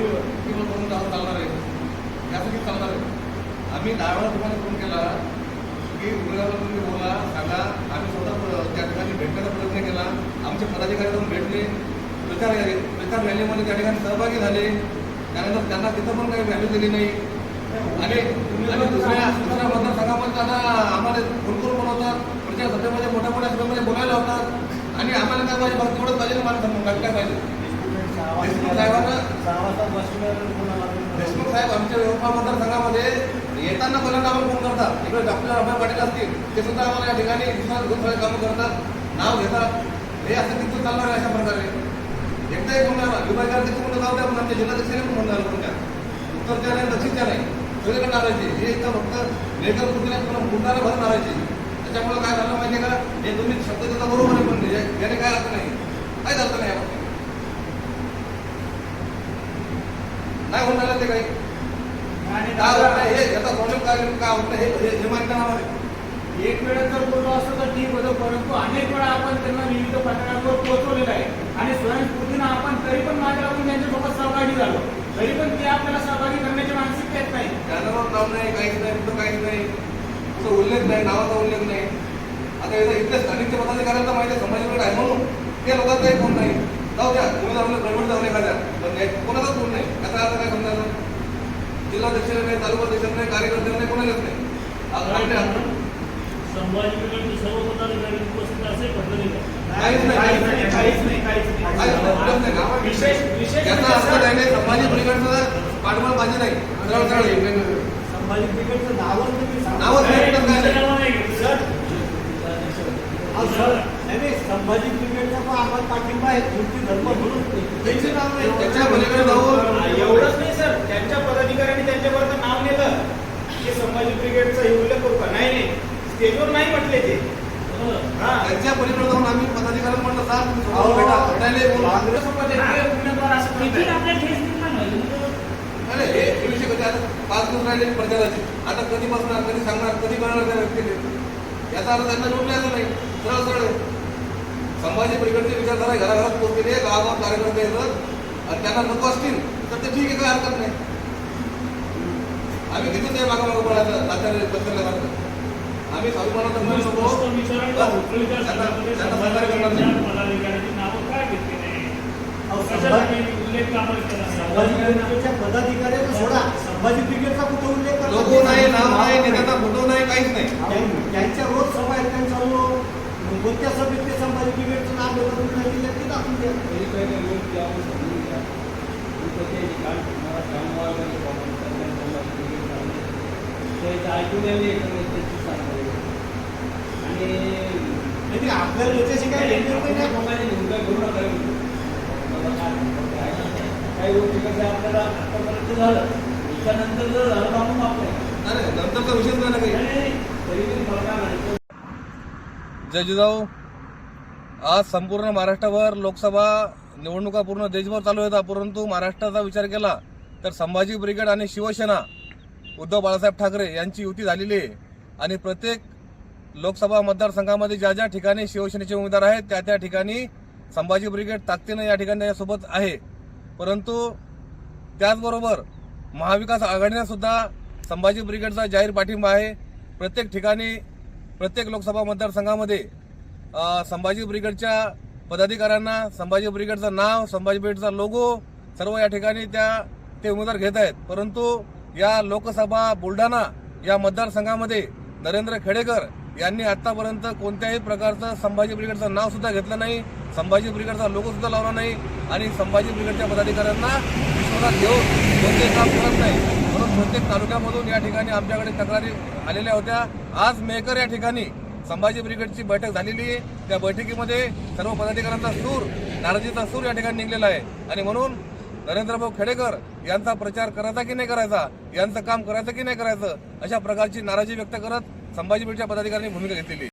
तीव्र करून जावं चालणार आहे यासाठी चालणार आहे आम्ही दहा वेळा तुम्हाला फोन केला की उमेदवार तुम्ही बोला सांगा आम्ही स्वतः त्या ठिकाणी भेटण्याचा प्रयत्न केला आमचे पदाधिकारी जाऊन भेटले प्रचार प्रचार रॅलीमध्ये त्या ठिकाणी सहभागी झाले त्यानंतर त्यांना तिथं पण काही व्हॅल्यू दिली नाही आणि आणि दुसऱ्या दुसऱ्या मतदारसंघामध्ये त्यांना आम्हाला फोन करून बनवतात प्रचार सभेमध्ये मोठ्या मोठ्या सभेमध्ये बोलायला होतात आणि आम्हाला काय पाहिजे फक्त तेवढंच पाहिजे? देशमुख साहेब आमच्या यवतमाळ मतदारसंघामध्ये येताना कोणाला फोन करतात? इकडे डॉक्टर अभय पाटील असतील ते सुद्धा आम्हाला या ठिकाणी दुसऱ्या खूप कामं करतात. नाव घेतात. हे असं तिथं चालणार आहे अशा प्रकारे. एकदा एक म्हणणार विभागाला तिथून म्हणून जाऊ द्या पण आमच्या जिल्हाध्यक्षाने पण म्हणणार उत्तर उत्तरच्या नाही दक्षिणच्या नाही. सगळीकडे नारायचे हे इथं फक्त लेखक पुतळे पुन्हा भर नारायचे त्याच्यामुळे काय झालं माहितीये का हे तुम्ही शब्द देता बरोबर आहे पण या- याने काय अर्थ नाही काय अर्थ नाही याबाबतीत. नाही राहिलं ते काही. होत नाही हे याचा प्रॉब्लेम काय काय होत नाही हे-. एक वेळा जर बोललो असतो तर ठीक होतं परंतु अनेक वेळा आपण त्यांना विविध पत्रकारांवर पोहोचवलेलं आहे. आणि स्वयंस्फूर्तीनं आपण तरी पण मागे लागून त्यांच्यासोबत सहभागी झालो. तरी पण ते आपल्याला सहभागी करण्याची मानसिकता येत नाही. बॅनरवर नाव नाही काहीच नाही कुठं काहीच नाही. कुठं उल्लेख नाही नावाचा उल्लेख नाही. आता इथं इथले स्थानिकचे पदाधिकाऱ्यांना माहिती आहे संभाजीकडे आहे म्हणून ते लोकांचा काही फोन नाही जाऊ द्या उमेदवाराला गडबड जाऊन एखाद्या पण कोणाचाच फोन नाही याचा अर्थ काय समजायचं जिल्हाध्यक्षाला नाही तालुका अध्यक्षाला नाही कार्यकर्त्याला नाही कोणालाच नाही. संभाजीनगरचे सर्व पदाधिकारी उपस्थित असे पद्धतीने काहीच नाही, काहीच काहीच विशेष विशेष म्हणजे अर्थ सर- काय नाही संभाजी पाठबळ नाही. सरळ सरळ. संभाजी नावच. नावच नाही. सर सर, नाही, संभाजी ब्रिगेडचा पण आम्हाला पाठिंबा आहे. तुमची धर्म म्हणून. त्यांचे नाव नाही त्याच्या पलीकडे जाऊन एवढंच नाही सर. त्यांच्या पदाधिकाऱ्यांनी त्यांच्यावरचं नाव नेलं की हे उल्लेख करू का? नाही नाही. स्टेजवर नाही म्हटले ते. हा. त्यांच्या जाऊन आम्ही पदाधिकाऱ्यांना म्हणलं साहेब तुम्ही भेटा एक उमेदवार असं किती. आपल्या हे विषय कधी आता पाच दिवस राहिले प्रचाराचे. आता कधी बसणार कधी सांगणार कधी करणार त्या व्यक्तीने? याचा अर्थ त्यांना जोडण्याचा नाही. सरळ सरळ. संभाजी ब्रिगेडची विचारधारा घराघरात पोहोचलेली आहे गावागावात कार्यकर्ते येतात. आणि त्यांना नको असतील तर ते ठीक आहे काय हरकत नाही. आम्ही किती ते मागं मागं पडायचं तात्याला बसलेल्या आम्ही स्वाभिमानाचा म्हणू नको त्यांना- सहकार्य करणार नाही. पदाधिकाऱ्यांची सोडा संभाजी ब्रिगेडचा कुठे उल्लेख? लोगो नाही नाव नाही नेत्याचा फोटो नाही काहीच नाही त्यां- त्यांच्या रोज सभा आहेत त्यांच्या रो- कोणत्या सभेत ते संभाजी ब्रिगेडचं नाव घेऊन पूर्ण जिल्ह्यात ते दाखवून द्या तरी काही काही लोक ते आपण समजून घ्या तुमचं ते ठिकाण तुम्हाला कामवार आणि कॉमन करण्यात तुम्हाला तिकीट काढणे. ते इथं ऐकून यायला येतं त्याची सांगतो आणि म्हणजे आपल्याला याच्याशी काय घेणं देणं नाही. लोकांनी निंदा करू नका मला काय म्हणतात ते ऐका. काही गोष्टी कसं आपल्याला आतापर्यंत झालं त्याच्यानंतर जर झालं तर आपण आपलं अरे नंतरचा विषयच नाही ना काही. नाही, तरी पण मला काय म्हणायचं? जय जिजाऊ. आज संपूर्ण महाराष्ट्रावर लोकसभा निवडणुका पूर्ण देशभर चालू आहेत. परंतु महाराष्ट्राचा विचार केला तर संभाजी ब्रिगेड आणि शिवसेना उद्धव बाळासाहेब ठाकरे यांची युती झालेली आहे. आणि प्रत्येक लोकसभा मतदारसंघामध्ये ज्या ज्या ठिकाणी शिवसेनेचे उमेदवार आहेत त्या त्या ठिकाणी संभाजी ब्रिगेड ताकदीनं या ठिकाणी त्याच्यासोबत आहे. परंतु त्याचबरोबर महाविकास आघाडीने सुद्धा संभाजी ब्रिगेडचा जाहीर पाठिंबा आहे. प्रत्येक ठिकाणी प्रत्येक लोकसभा मतदारसंघामध्ये संभाजी ब्रिगेडच्या पदाधिकाऱ्यांना संभाजी ब्रिगेडचं नाव संभाजी ब्रिगेडचा लोगो सर्व या ठिकाणी त्या ते उमेदवार घेत आहेत. परंतु या लोकसभा बुलढाणा या मतदारसंघामध्ये नरेंद्र खेडेकर यांनी आतापर्यंत कोणत्याही प्रकारचं संभाजी ब्रिगेडचं नाव सुद्धा घेतलं नाही संभाजी ब्रिगेडचा लोगो सुद्धा लावला नाही आणि संभाजी ब्रिगेडच्या पदाधिकाऱ्यांना विश्वासात घेऊन कोणते काम करत नाही. म्हणून प्रत्येक तालुक्यामधून या ठिकाणी आमच्याकडे तक्रारी आलेल्या होत्या. आज मेकर या ठिकाणी संभाजी ब्रिगेडची बैठक झालेली आहे. त्या बैठकीमध्ये सर्व पदाधिकाऱ्यांचा सूर नाराजीचा सूर या ठिकाणी निघलेला आहे. आणि म्हणून नरेंद्रभाऊ खेडेकर यांचा प्रचार करायचा की नाही करायचा? यांचं काम करायचं की नाही करायचं? अशा प्रकारची नाराजी व्यक्त करत संभाजी ब्रिगेडच्या पदाधिकाऱ्यांनी भूमिका घेतलेली